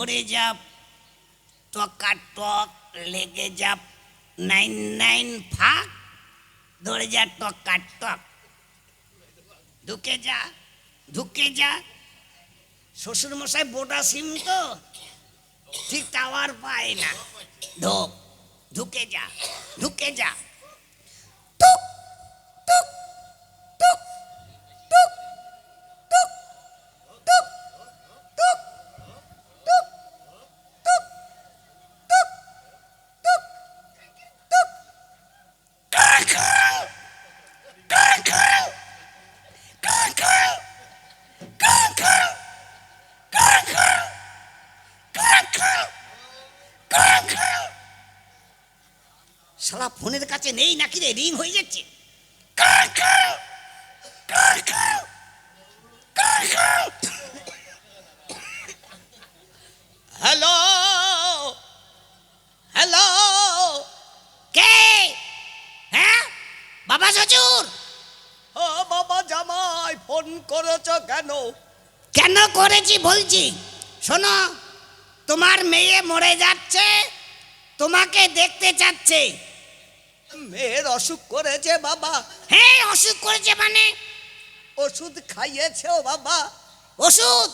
পড়ে যাপ টকা টক লেগে যাপ, নাইন নাইন ফাঁক, ধরে যা টকা টক ঢুকে যা ঢুকে যা। শ্বশুর মশাই বোটা সিম তো, ঠিক টাওয়ার পায় না। ঢোক, ঢুকে যা ঢুকে যা। টুক টুক শালা ফোনের কাছে নেই নাকি রে? রিং হয়ে যাচ্ছে। হ্যালো? হ্যালো? কে? হ্যাঁ? বাবা শ্বশুর? ও বাবা জামাই ফোন করেছ কেন? কেন করেছি বলছি? শোনো তোমার মেয়ে মরে যাচ্ছে তোমাকে দেখতে চাচ্ছে। মেয়ের অসুখ করেছে বাবা। হ্যাঁ অসুখ করেছে মানে? ওষুধ খাইয়েছে ও বাবা। ওষুধ?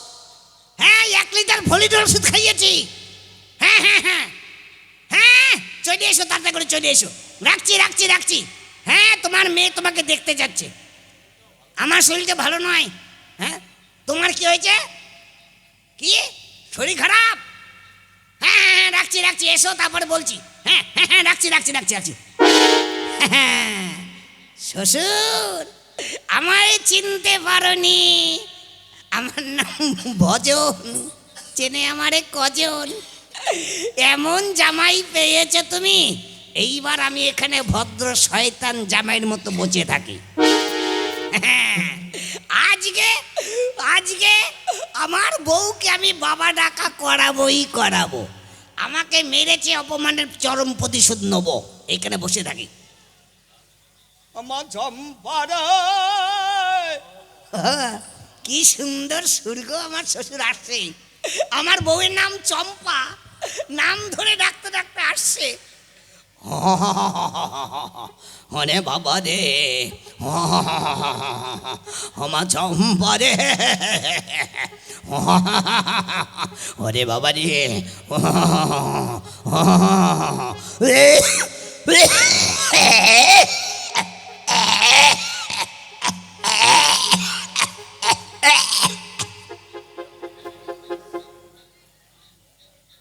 হ্যাঁ এক লিটার ভলিডোর ওষুধ খাইয়েছি। হ্যাঁ হ্যাঁ হ্যাঁ। হ্যাঁ চলে এসো তাড়াতাড়ি করে চলে এসো। রাখছি রাখছি রাখছি। হ্যাঁ তোমার মেয়ে তোমাকে দেখতে যাচ্ছে। আমার শরীরটা ভালো নয়। হ্যাঁ তোমার কি হয়েছে? কি? শরীর খারাপ? হ্যাঁ হ্যাঁ হ্যাঁ রাখছি রাখছি এসো তারপরে বলছি। হ্যাঁ হ্যাঁ হ্যাঁ রাখছি রাখছি রাখছি রাখছি। শ্বশুর, আমায় চিনতে পারোনি। আমার নাম ভজন, চেনে আমারে কজন। এমন জামাই পেয়েছ তুমি, এইবার আমি এখানে ভদ্র শয়তান জামাইয়ের মতো বসে থাকি। আজকে আজকে আমার বউকে আমি বাবা ডাকা করাবোই করাবো। আমাকে মেরেছে, অপমানের চরম প্রতিশোধ নেব। এখানে বসে থাকি। কি সুন্দর সুর্গ আমার শ্বশুর আসছে। আমার বউয়ের নাম চম্পা। নাম ধরে ডাকতে ডাকতে আসছে। অনে বাবা রে। আমার চম্পা রে। ওরে বাবা রে।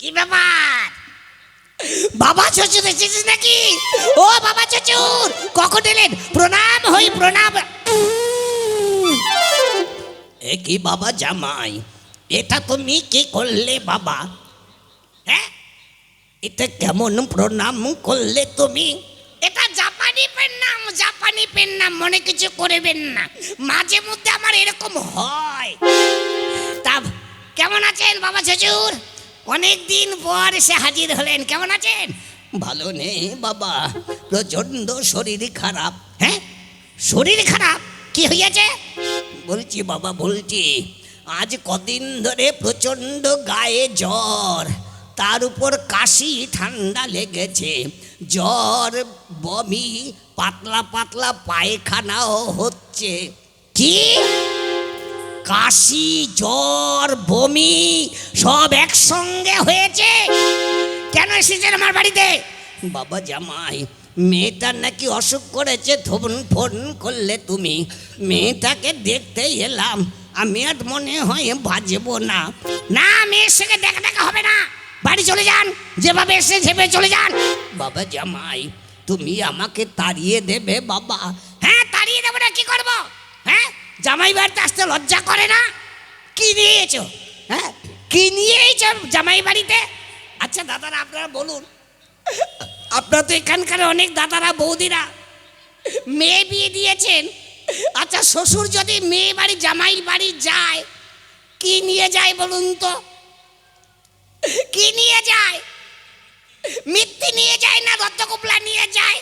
কি ব্যাপার? বাবা শ্বশুর এসেছিস নাকি? ও বাবা শ্বশুর, কখন এলেন? প্রণাম হই, প্রণাম। এ কি বাবা জামাই? এটা তুমি কি করলে বাবা? হ্যাঁ? এটা কেমন প্রণাম করলে তুমি? পেন নাম মনে কিছু করবেন না। মাঝে মধ্যে আমার এরকম হয়। তা কেমন আছেন বাবা শ্বশুর? অনেক দিন পর এসে হাজির হলেন কেমন আছেন? ভালো নেই বাবা প্রচণ্ড শরীর খারাপ। হ্যাঁ? শরীর খারাপ? কি হয়েছে বলছি বাবা বলছি আজ কদিন ধরে প্রচণ্ড গায়ে জ্বর। তার উপর কাশি ঠান্ডা লেগেছে। জ্বর বমি পাতলা পাতলা পায়খানাও হচ্ছে। কি? কাশি, জ্বর, বমি সব একসঙ্গে হয়েছে? কেন এসেছেন আমার বাড়িতে? বাবা জামাই মেয়েটার নাকি অসুখ করেছে ফোন ফোন করলে তুমি। মেয়েটাকে দেখতে এলাম, আমি আর মনে হয় বাজবো না। না, মেয়ের সঙ্গে দেখা দেখা হবে না। বাড়ি চলে যান, যেভাবে এসে ঝেপে চলে যান। বাবা জামাই তুমি আমাকে তাড়িয়ে দেবে, বাবা। হ্যাঁ তাড়িয়ে দেবো না, কি করব? হ্যাঁ জামাই বাড়িতে আসতে লজ্জা করে না? কি নিয়েছো? হ্যাঁ কি নিয়েছো জামাই বাড়িতে? আচ্ছা দাদারা, আপনারা বলুন। আপনারা তো এখানকার অনেক দাদারা, বৌদিরা। মেয়ে বিয়ে দিয়েছেন। আচ্ছা শ্বশুর যদি মেয়ে বাড়ি জামাই বাড়ি যায়, কি নিয়ে যায় বলুন তো? কি নিয়ে যায়? মিথ্যে নিয়ে যায় না রত্নকোপলা নিয়ে যায়।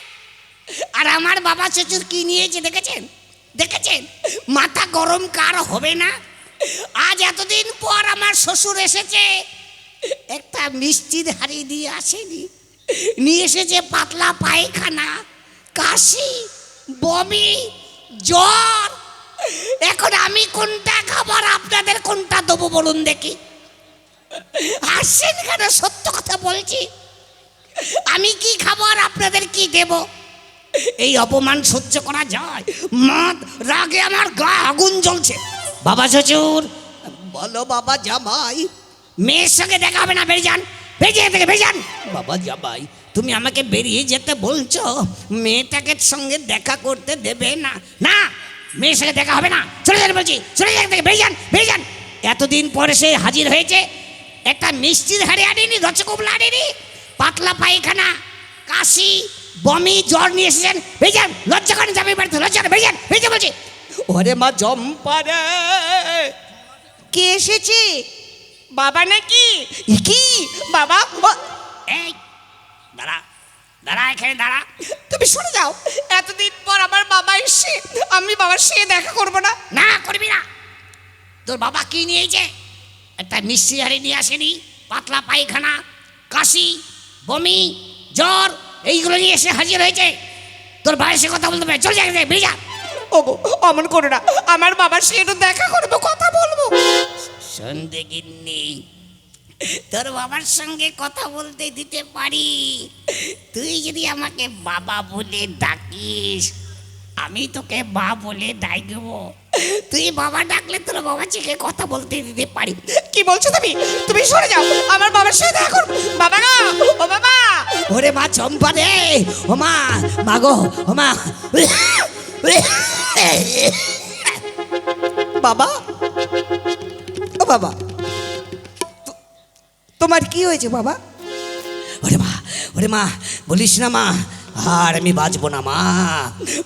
আর আমার বাবা শ্বশুর কি নিয়েছে দেখেছেন? দেখেছেন? মাথা গরম কার হবে না? আজ এতদিন পর আমার শ্বশুর এসেছে। একটা মিষ্টির হাড়ি দিয়ে আসেনি। নিয়ে এসেছে পাতলা পায়খানা, কাশি, বমি, জ্বর। এখন আমি কোনটা খাবার আপনাদের কোনটা দেবো বলুন দেখি। আসছেন কেন? সত্য কথা বলছি। আমি কি খাবার আপনাদের কি দেব? এই অপমান সহ্য করা যায়। মদ রাগে আমার গা আগুন জ্বলছে। বাবা শ্বশুর বলো বাবা জামাই। মেয়ের সঙ্গে দেখা হবে না বেরিয়ে যান। বেরিয়ে থেকে বেরিয়ে যান। বাবা জামাই তুমি আমাকে বেরিয়ে যেতে বলছো। মেয়েটাকে সঙ্গে দেখা করতে দেবে না। না মেয়ের সঙ্গে দেখা হবে না। চলে যান বলছি চলে যান থেকে বেরিয়ে যান বেরিয়ে যান। এতদিন পরে সে হাজির হয়েছে। একটা মিষ্টির হাড়ি আনিনি রসগোল্লা আনিনি পাতলা পায়খানা কাশি বমি জ্বর নিয়ে এসেছেন। যান লজ্জা করেন যাবে বাড়িতে? লজ্জা করেন ভেজে বলছি। ওরে মা জম্পারে। কে এসেছে? বাবা নাকি? কি? বাবা বা- এই দাঁড়া দাঁড়া এখানে দাঁড়া। তুমি শুনে যাও। এতদিন পর আমার বাবা এসে আমি বাবার সে দেখা করব না। না করবি না। তোর বাবা কি নিয়েছে? একটা মিষ্টি হাড়ি নিয়ে আসেনি। পাতলা পায়খানা কাশি বমি জ্বর এইগুলো নিয়ে এসে হাজির হয়েছে। তোর সে কথা বলতে পারে। চল যা বেরিয়ে যা। ওগো অমন করো না। আমার বাবার সে একটু দেখা করব কথা বলব। সন্ধে গিন্নি তোর বাবার সঙ্গে কথা বলতে দিতে পারি। তুই যদি আমাকে বাবা বলে ডাকিস আমি তোকে মা বলে ডাকব তুই বাবা ডাকলে তোর বাবা চিকে কথা বলতে দিতে পারি। কি বলছো তুমি? তুমি সরে যাও। আমার বাবার সাথে দেখা করব বাবা গো ও বাবা। ওরে মা চম্পা রে। ও মা মা গো ও মা। বাবা ও বাবা। তোমার কি হয়েছে বাবা? ওরে মা ওরে মা বলিস না মা আর আমি বাঁচবো না মা।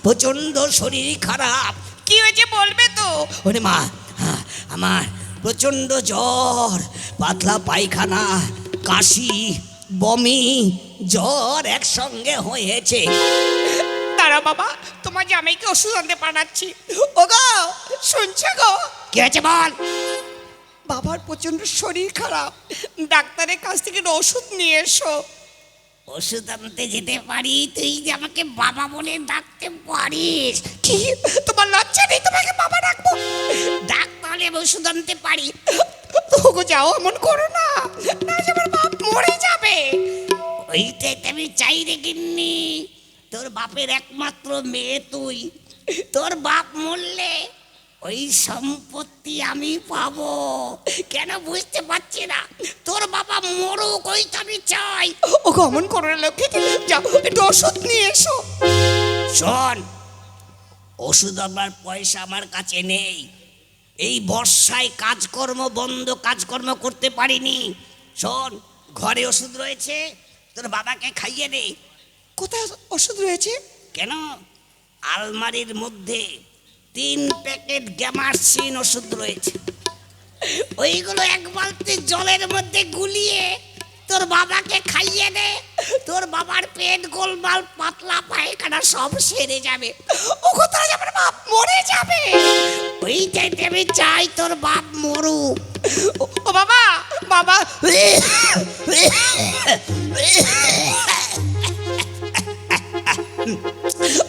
প্রচণ্ড শরীর খারাপ। কি হয়েছে বলবে তো? ওরে মা হ্যাঁ, আমার প্রচণ্ড জ্বর পাতলা পায়খানা কাশি বমি জ্বর একসঙ্গে হয়েছে। তারা বাবা তোমার জামাইকে ওষুধ আনতে পাঠাচ্ছি। ও গো শুনছে গো? কি হয়েছে বল? বাবার প্রচণ্ড শরীর খারাপ। ডাক্তারের কাছ থেকে ওষুধ নিয়ে এসো। ওষুধ আনতে যেতে পারি তুই যে আমাকে বাবা বলে ডাকতে পারিস। কি? তোমার লজ্জা নেই তোমাকে বাবা ডাকবো? ডাক তাহলে ওষুধ আনতে পারি। ওগো যাও এমন করো না। না যে আমার বাপ মরে যাবে। ওইটাই তো আমি চাই রে গিন্নি। তোর বাপের একমাত্র মেয়ে তুই। তোর বাপ মরলে ওই সম্পত্তি আমি পাবো। কেন বুঝতে পারছি না? তোর বাবা মরুক ওইটা আমি চাই। ওগো এমন করো না লক্ষ্মী যাও একটু ওষুধ নিয়ে এসো। শোন ওষুধ আমার পয়সা আমার কাছে নেই। এই বর্ষায় কাজকর্ম বন্ধ কাজকর্ম করতে পারিনি। শোন ঘরে ওষুধ রয়েছে তোর বাবাকে খাইয়ে দে কোথায় ওষুধ রয়েছে? কেন? আলমারির মধ্যে তিন প্যাকেট গ্যামারসিন ওষুধ রয়েছে। ওইগুলো এক বালতি জলের মধ্যে গুলিয়ে তোর বাবাকে খাইয়ে দে তোর বাবার পেট গোলমাল পাতলা পায়খানা সব সেরে যাবে। ও কোথায় যাবে বাপ? মরে যাবে। ওই ওইটাই আমি চাই তোর বাপ মরুক। ও ও বাবা বাবা।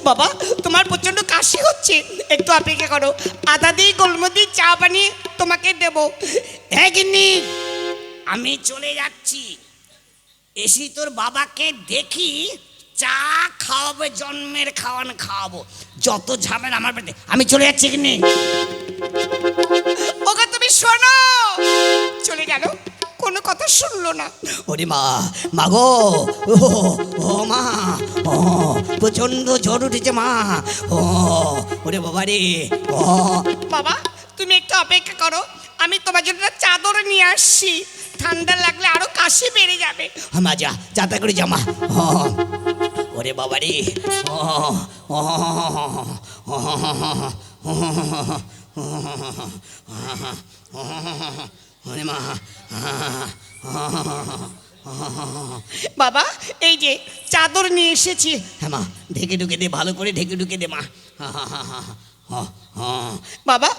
বাবা, তোমার প্রচণ্ড কাশি হচ্ছে। একটু অপেক্ষা করো। আদা দিয়ে গোলমদি চা বানিয়ে তোমাকে দেবো। হ্যাঁ আমি চলে যাচ্ছি। এসি তোর বাবাকে দেখি চা খাওয়াবো, জন্মের খাওয়ান খাওয়াবো। যত ঝামেলা আমার পেটে আমি চলে যাচ্ছি গিন্নি। শুনলো না ওরে মা মা গো ও মা ও প্রচণ্ড জ্বর উঠেছে মা ও ওরে বাবা রে ও বাবা তুমি একটু অপেক্ষা করো আমি তোমার জন্য চাদর নিয়ে আসছি ঠান্ডা লাগলে আরও কাশি বেড়ে যাবে মা যা যাতা করে জামা ও ওরে বাবা রে ও ও ওরে মা বাবা, এই যে চাদর নিয়ে এসেছি। হ্যাঁ মা, ঢেকে ঢুকে দে, ভালো করে ঢেকে ঢুকে দে মা। বাবা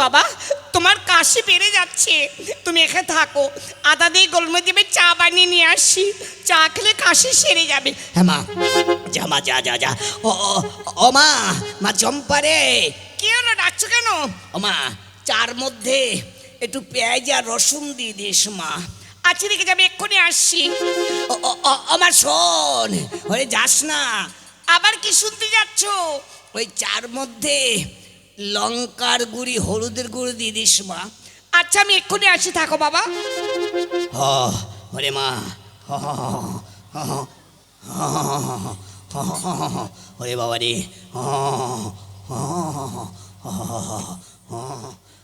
বাবা তোমার কাশি বেড়ে যাচ্ছে। তুমি এখানে থাকো। আদা দিয়ে গোলমরিচ দেবে চা বানিয়ে নিয়ে আসি। চা খেলে কাশি সেরে যাবে। হ্যাঁ মা যা মা যা যা যা। ও ও, মা মা চম্পা রে কি হলো ডাকছো কেন? ও মা চার মধ্যে একটু পেঁয়াজ আর রসুন দিয়ে দিস মা। আচ্ছা রেখে যাবে এক্ষুনি আসছি। আমার শোন ওরে যাস না। আবার কি শুনতে যাচ্ছ? ওই চার মধ্যে লঙ্কার গুঁড়ি হলুদের গুঁড়ো দিয়ে দিস মা আচ্ছা আমি এক্ষুনি আসি থাকো বাবা হ ওরে মা হরে বাবা রে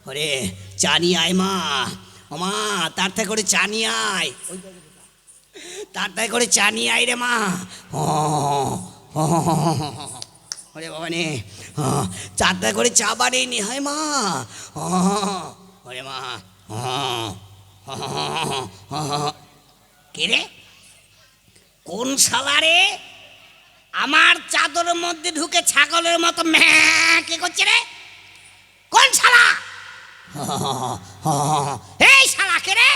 ওরে চানি আয় মা মা তার থেকে করে চানি আয় তার থেকে করে চানি আয় রে মা হ ওরে বাবা নে। চার থেকে করে চা বানিয়ে নি হয় মা। হ, ওরে মা। হ, হ, হ, হ, হ, হ। কে রে? কোন সালারে আমার চাদরের মধ্যে ঢুকে ছাগলের মতো ম্যাঁ কে করছে রে? কোন শালা? এই শালা কে রে?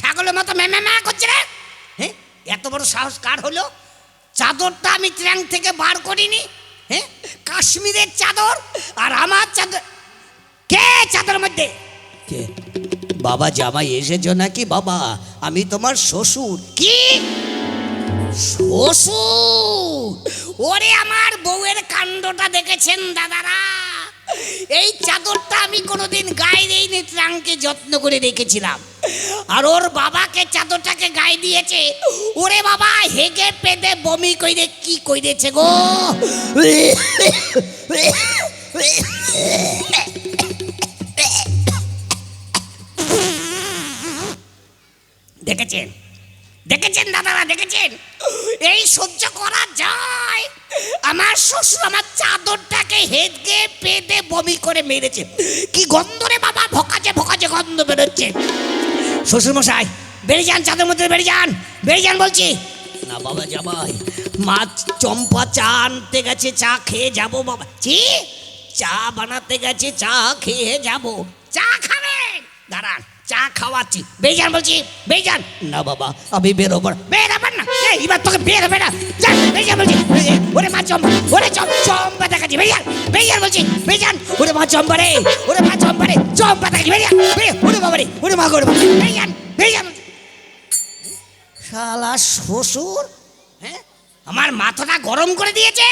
ছাগলের মতো ম্যাঁ ম্যাঁ করছে রে? হ্যাঁ এত বড় সাহস কার হলো? চাদরটা আমি ট্র্যাং থেকে বার করিনি। হ্যাঁ কাশ্মীরের চাদর আর আমার চাদর। কে চাদরের মধ্যে? কে? বাবা জামাই এসেছ নাকি? বাবা আমি তোমার শ্বশুর। কি? শ্বশুর? ওরে আমার বউয়ের কাণ্ডটা দেখেছেন দাদারা? এই চাদরটা আমি কোনোদিন গায়ে দিইনি ট্রাঙ্কে যত্ন করে রেখেছিলাম। আর ওর বাবাকে, চাদরটাকে গায়ে দিয়েছে। ওরে বাবা, হেগে পেদে বমি কইরে কি কইরেছে গো? দেখেছেন? দেখেছেন দাদারা, দেখেছেন? এই সহ্য করা যায়। আমার শ্বশুর আমার চাদরটাকে হেদকে পেদে বমি করে মেরেছে। কি গন্ধ রে বাবা ভকাচে ভকাচে গন্ধ বেরোচ্ছে। শ্বশুর বেড়ে যান, চাঁদের মধ্যে বেরিয়ে যান বেরিয়ে যান বলছি। না বাবা যাবাই মা চম্পা চা আনতে গেছে, চা খেয়ে যাব বাবা। চি চা বানাতে গেছে, চা খেয়ে যাব। চা খাবেন দাঁড়ান। চা খাওয়াচ্ছি। বেজান বলছি বেজান না বাবা, আমি বেরোবো বেরোবেন না? এইবার তোকে বেরোবে না। বেজান বলছি। ওরে মা চম্বা ওরে চম্বা দেখাচ্ছি বেজান বেজান বলছি বেজান ওরে মা চম্বা রে, ওরে মা চম্বা রে চম্বা দেখাচ্ছি বেজান ওরে বাবা রে, ওরে মা ওরে বেজান বেজান শালা শ্বশুর হ্যাঁ আমার মাথাটা গরম করে দিয়েছে।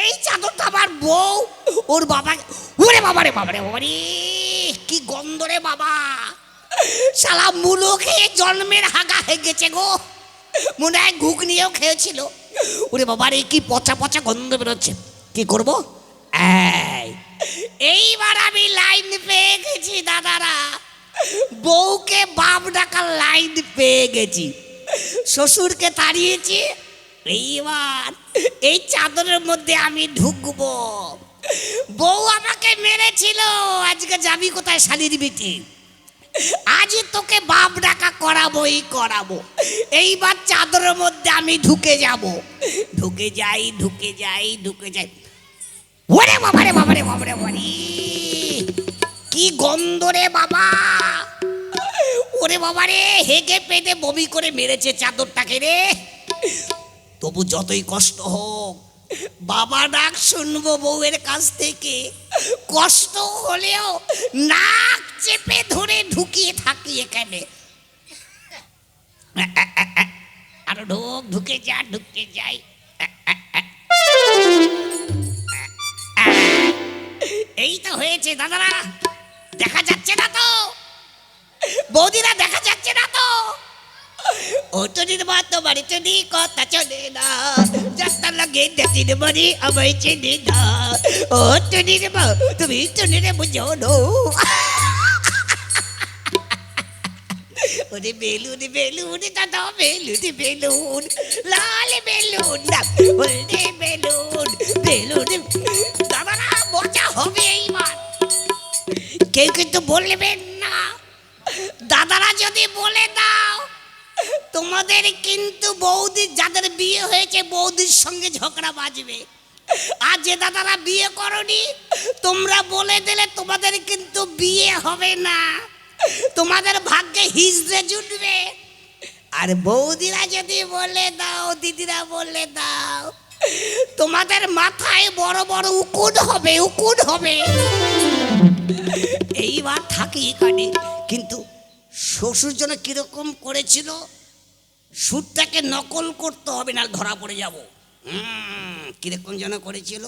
এই চাদরটা আমার বউ, ওর বাবা ওরে বাবা রে বাবারে বাবারে বাবারে কি গন্ধ রে বাবা? শালা মুলো খেয়ে জন্মের হাগা হয়ে গেছে গো। মনে হয় ঘুগনিও খেয়েছিল। ওরে বাবা রে, কি পচা পচা গন্ধ বেরোচ্ছে। কি করব? এই। এইবার আমি লাইন পেয়ে গেছি, দাদারা। বউকে বাপ ডাকার লাইন পেয়ে গেছি। শ্বশুরকে তাড়িয়েছি। এইবার এই চাদরের মধ্যে আমি ঢুকবো। বউ আমাকে মেরেছিল। আজকে যাবি কোথায় শালির বিটি? আজই তোকে বাপ ডাকা করাবো করাবোই করাবো। এইবার চাদরের মধ্যে আমি ঢুকে যাব। ঢুকে যাই ঢুকে যাই ঢুকে যাই। ওরে বাবারে বাবারে বাবারে বাবারে কি গন্ধ রে বাবা। ওরে বাবারে হেগে পেটে বমি করে মেরেছে চাদরটাকে রে। তবু যতই কষ্ট হোক বাবা ডাক শুনব বউয়ের কাছ থেকে। কষ্ট হলেও নাক চেপে ধরে ঢুকিয়ে থাকি এখানে। আরও ঢোক, ঢুকে যা, ঢুকে যাই। এই তো হয়েছে দাদারা। দেখা যাচ্ছে না তো। বৌদিরা দেখা যাচ্ছে না তো। ও তো নির্মা তো বাড়িতে নি কথা চলে না চিনি না ও তুমি নিরে বুঝো বেলুন দাদা বেলুন বেলুন লাল বেলুন বেলুন বেলুন দাদা না মজা হবে এইবার কেউ কিন্তু বলবেন না। দাদারা যদি বলে দাও তোমাদের কিন্তু বৌদির যাদের বিয়ে হয়েছে, বৌদির সঙ্গে ঝগড়া বাজবে। আর যে দাদারা বিয়ে করনি, তোমরা বলে দিলে তোমাদের কিন্তু বিয়ে হবে না। তোমাদের ভাগ্যে হিজড়ে জুটবে। আর বৌদিরা যদি বলে দাও, দিদিরা বলে দাও, তোমাদের মাথায় বড় বড় উকুন হবে উকুন হবে। এইবার থাকি এখানে, কিন্তু শ্বশুর জন্য কীরকম করেছিল সুরটাকে নকল করতে হবে, না ধরা পড়ে যাব কীরকম যেন করেছিল।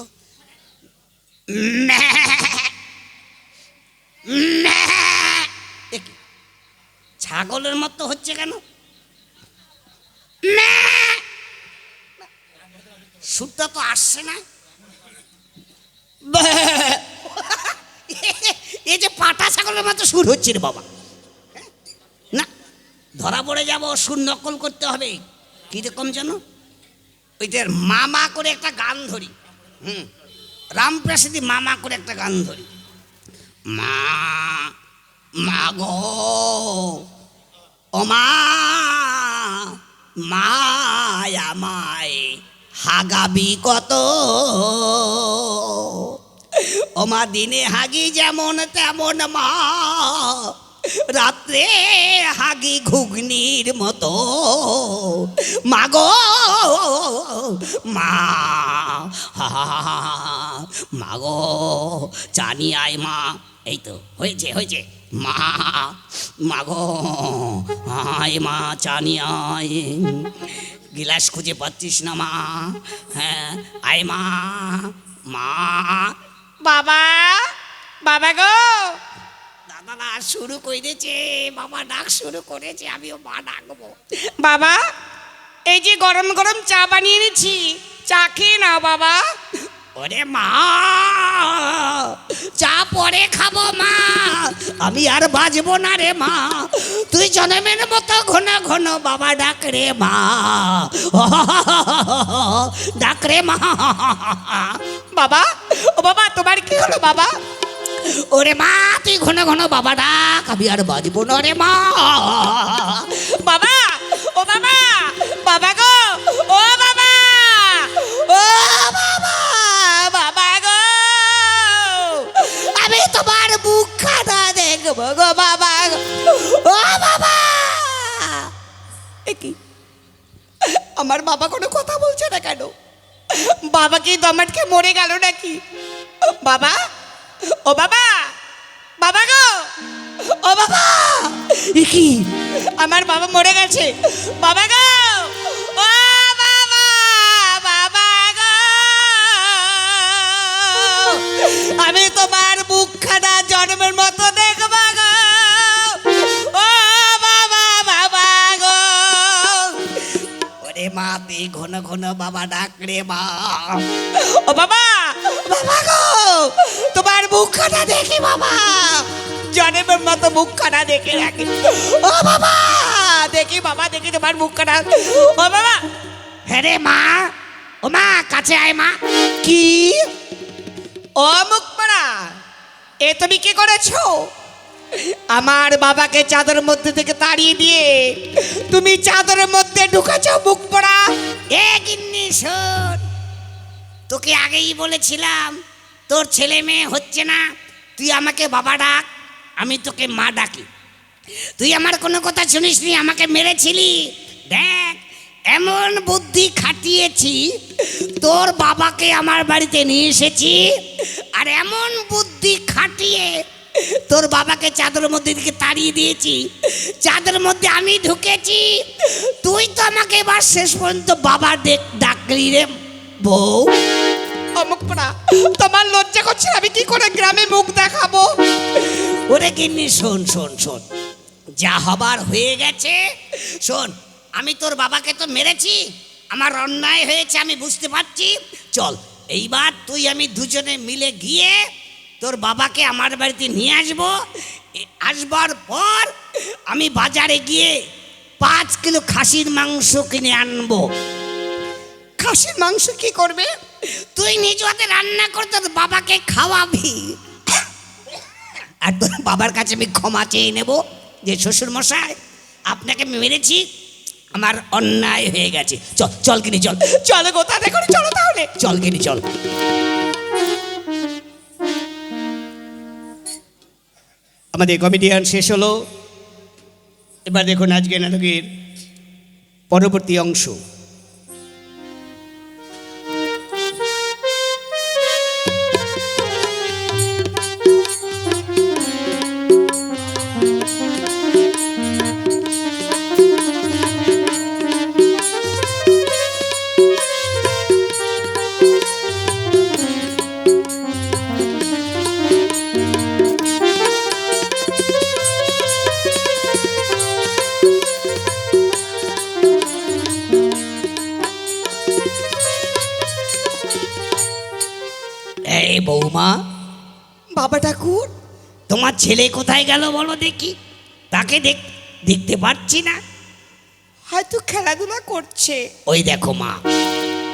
ছাগলের মতো হচ্ছে কেন সুরটা তো আসছে না। এই যে পাটা ছাগলের মতো সুর হচ্ছে রে বাবা ধরা পড়ে যাব, সুর নকল করতে হবে। কীরকম যেন? ওইটার মামা করে একটা গান ধরি। হুম, রামপ্রাসাদি মামা করে একটা গান ধরি। মা মা গো, ও মা, মায়া মায় হাগাবি কত? ও মা দিনে হাগি যেমন তেমন মা রাত্রে হাগি ঘুগনির মতো। মাগো, মা মাগো, জানি আয় মা। এই তো, হয়েছে হয়েছে। মা, মাগো, আয় মা চানি আয়। গিলাস খুঁজে পাচ্ছিস না মা। হ্যাঁ আয় মা মা। বাবা বাবা গো। দাদা শুরু করেছে বাবা ডাক শুরু করেছে আমিও মা ডাকবো বাবা এই যে গরম গরম চা বানিয়ে এনেছি চা খেয়ে নাও বাবা। ওরে মা চা পরে খাব মা আমি আর বাজবো না রে মা। তুই জনমের মতো ঘন ঘন বাবা ডাক রে মা। ডাক রে মা। বাবা ও বাবা তোমার কি হলো বাবা? ওরে মা তুই ঘন ঘন বাবা ডাক আমি আর বাজবো না রে মা। বাবা ও বাবা বাবা গো ও বাবা ও বাবা বাবা গো। আমি তোমার মুখ খানা দেখব গো বাবা। ও বাবা। কি? আমার বাবা কোনো কথা বলছে না কেন? বাবা কি দমাটকে মরে গেল নাকি? বাবা ও বাবা বাবা গো, ও বাবা। এ কি? আমার বাবা মরে গেছে। বাবা গো বাবা গো। আমি তোমার মুখখানা জন্মের মতো দেখবা গো। ও বাবা বাবা গো। ওরে মা ঘন ঘন বাবা ডাক রে মা। ও বাবা বাবা গো। তোমার মুখখানা দেখি বাবা। জন্মের মতো মুখখানা দেখে রাখি। ও বাবা দেখি বাবা দেখি তোমার মুখখানা ও বাবা। হ্যাঁ রে মা। ও মা কাছে আয় মা। কি? ও মুখপাড়া এ তুমি কি করেছ? আমার বাবাকে চাদরের মধ্যে থেকে তাড়িয়ে দিয়ে তুমি চাদরের মধ্যে ঢুকেছ মুখ পড়া। এ গিন্নি শোন। তোকে আগেই বলেছিলাম তোর ছেলে মেয়ে হচ্ছে না, তুই আমাকে বাবা ডাক, আমি তোকে মা ডাকি। তুই আমার কোনো কথা শুনিসনি, আমাকে মেরেছিলি? দেখ, এমন বুদ্ধি খাটিয়েছি, তোর বাবাকে আমার বাড়িতে নিয়ে এসেছি, আর এমন বুদ্ধি খাটিয়ে তোর বাবাকে চাদরের মধ্যে দিকে তাড়িয়ে দিয়েছি চাদরের মধ্যে আমি ঢুকেছি। তুই তো আমাকে এবার শেষ পর্যন্ত বাবা ডাকলি রে বউ। অমুক পড়া। তোমার লজ্জা করছে আমি কি করে গ্রামে মুখ দেখাবো? ওরে গিন্নি শোন শোন শোন। যা হবার হয়ে গেছে শোন আমি তোর বাবাকে তো মেরেছি আমার অন্যায় হয়েছে আমি বুঝতে পারছি। চল এইবার তুই আমি দুজনে মিলে গিয়ে তোর বাবাকে আমার বাড়িতে নিয়ে আসব। আসবার পর আমি বাজারে গিয়ে পাঁচ কিলো খাসির মাংস কিনে আনব। খাসির মাংস কি করবে? তুই নিজ হাতে রান্না করে বাবাকে খাওয়াবি। আর তোর বাবার কাছে আমি ক্ষমা চেয়ে নেব যে শ্বশুর মশাই আপনাকে আমি মেরেছি, আমার অন্যায় হয়ে গেছে। চল চল কিনি চল। চলো গো তাতে করে চলো তাহলে। চল কিনি চল। আমাদের কমেডিয়ান শেষ হলো। এবার দেখুন আজকে নাটকের পরবর্তী অংশ। ছেলে কোথায় গেল বলো দেখি? তাকে দেখ দেখতে পাচ্ছি না। হয়তো খেলাধুলা করছে। ওই দেখো মা